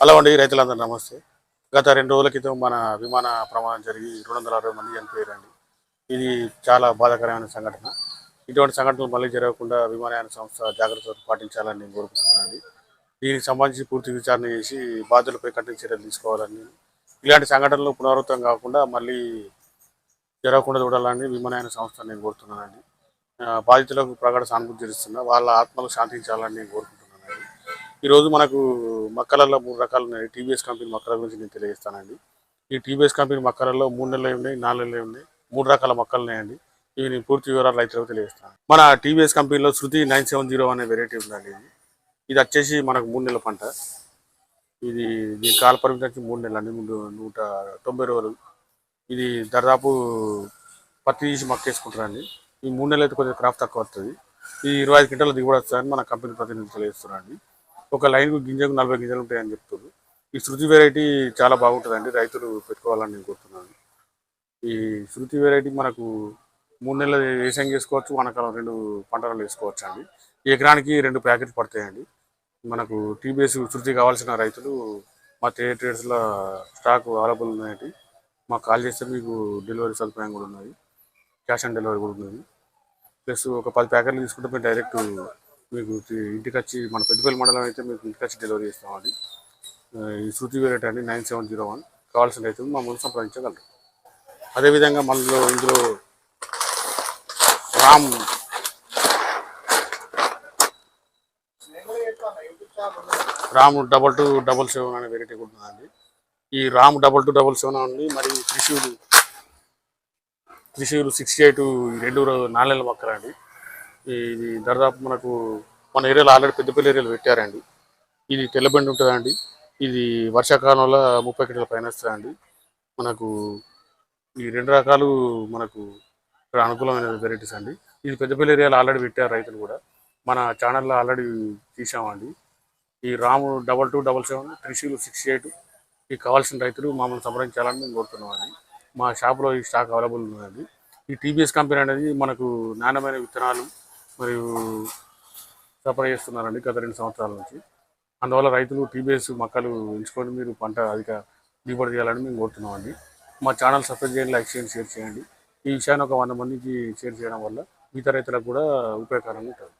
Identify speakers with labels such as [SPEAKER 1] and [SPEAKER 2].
[SPEAKER 1] Hello అండి రైతులందరూ నమస్తే. గత రెండు రోజుల క్రితం మన విమాన ప్రమాదం జరిగి రెండు వందల అరవై మంది చనిపోయారండి. ఇది చాలా బాధాకరమైన సంఘటన. ఇటువంటి సంఘటనలు మళ్ళీ జరగకుండా విమానయాన సంస్థ జాగ్రత్తలు పాటించాలని నేను కోరుకుంటున్నానండి. దీనికి సంబంధించి పూర్తి విచారణ చేసి బాధ్యులపై కఠిన చర్యలు తీసుకోవాలని. ఇలాంటి సంఘటనలు పునరావృతం కాకుండా మళ్ళీ జరగకుండా చూడాలని విమానయాన సంస్థ నేను కోరుతున్నానండి. బాధితులకు ప్రగాఢ సానుభూతి చేస్తున్నా వాళ్ళ ఆత్మలు శాంతించాలని నేను ఈరోజు మనకు మక్కలలో మూడు రకాలు ఉన్నాయి. టీవీఎస్ కంపెనీ మక్కల గురించి నేను తెలియజేస్తానండి. ఈ టీవీఎస్ కంపెనీ మక్కలలో మూడు నెలలు ఉన్నాయి నాలుగు నెలలు ఉన్నాయి. మూడు రకాల మొక్కలు ఉన్నాయండి. ఇవి నేను పూర్తి వివరాలు రైతులకు తెలియజేస్తాను. మన టీవీఎస్ కంపెనీలో శృతి నైన్ సెవెన్ జీరో అనే వెరైటీ ఉందండి ఇది. ఇది వచ్చేసి మనకు మూడు నెలల పంట. ఇది దీని కాల పరిమితి వచ్చి మూడు నెలలు అండి. ముందు నూట తొంభై రోజులు. ఇది దాదాపు పత్తి తీసి మక్కేసుకుంటారండి ఈ మూడు నెలలు అయితే కొంచెం క్రాఫ్ట్ తక్కువ వస్తుంది. ఈ ఇరవై ఐదు క్వింటాలు దిగుబడి వస్తుందని మన కంపెనీ ప్రతినిధులు తెలియజేస్తున్నారండి ఒక లైన్కు గింజకు నలభై గింజలు ఉంటాయని చెప్తారు. ఈ శృతి వెరైటీ చాలా బాగుంటుందండి. రైతులు పెట్టుకోవాలని నేను కోరుతున్నాను. ఈ శృతి వెరైటీ మనకు మూడు నెలలు వేసం చేసుకోవచ్చు వానకాలం రెండు పంటలు వేసుకోవచ్చు అండి. ఎకరానికి రెండు ప్యాకెట్లు పడతాయండి. మనకు టీబీఎస్ శృతి కావాల్సిన రైతులు మా టే ట్రేడ్స్లో స్టాక్ అవైలబుల్ ఉన్నాయండి. మాకు కాల్ చేస్తే మీకు డెలివరీ సదుపాయం కూడా ఉన్నది. క్యాష్ ఆన్ డెలివరీ కూడా ఉన్నది. ప్లస్ ఒక పది ప్యాకెట్లు తీసుకుంటే మేము డైరెక్ట్ మీకు ఇంటికొచ్చి ఇంటికి వచ్చి మన పెద్దపల్లి మండలం అయితే మీకు ఇంటికి వచ్చి డెలివరీ చేస్తామండి ఈ శృతి వేరేట్ అండి? Nine seven zero one. కావాల్సిన రైతులు మా ముందు సంప్రదించగలరు. అదేవిధంగా మనలో ఇందులో Ram Ram double two double seven అనే వెరైటీ కూడా ఉందండి. ఈ Ram double two double seven ఉంది మరి త్రిశూలు త్రిశూలు సిక్స్టీ ఎయిట్ రెండు నాలుగు నెలల మొక్కలండి ఇది దాదాపు మనకు మన ఏరియాలో ఆల్రెడీ పెద్దపల్లి ఏరియాలో పెట్టారండి. ఇది తెల్లబండి ఉంటుందండి. ఇది వర్షాకాలంలో ముప్పై కిలోల పైన వస్తుందండి. మనకు ఈ రెండు రకాలు మనకు ఇక్కడ అనుకూలమైన వెరైటీస్ అండి. ఇది పెద్దపల్లి ఏరియాలో ఆల్రెడీ పెట్టారు రైతులు కూడా. మన ఛానల్లో ఆల్రెడీ తీసామండి. ఈ Ram double two double seven Trishul six eight ఈ కావాల్సిన రైతులు మమ్మల్ని సంప్రదించాలని మేము కోరుతున్నామండి. మా షాప్లో ఈ స్టాక్ అవైలబుల్ ఉందండి. ఈ టీబీఎస్ కంపెనీ అనేది మనకు నాణ్యమైన విత్తనాలు మరియు సప్లై చేస్తున్నారండి గత రెండు సంవత్సరాల నుంచి. అందువల్ల రైతులు టీబీఎస్ మొక్కలు ఎంచుకొని మీరు పంట అధిక దిగుబడి చేయాలని మేము కోరుతున్నామండి. మా ఛానల్ సబ్స్క్రైబ్ చేయండి లైక్ చేయండి షేర్ చేయండి. ఈ విషయాన్ని ఒక వంద మందికి షేర్ చేయడం వల్ల మిగతా రైతులకు కూడా ఉపయోగకరంగా ఉంటుంది.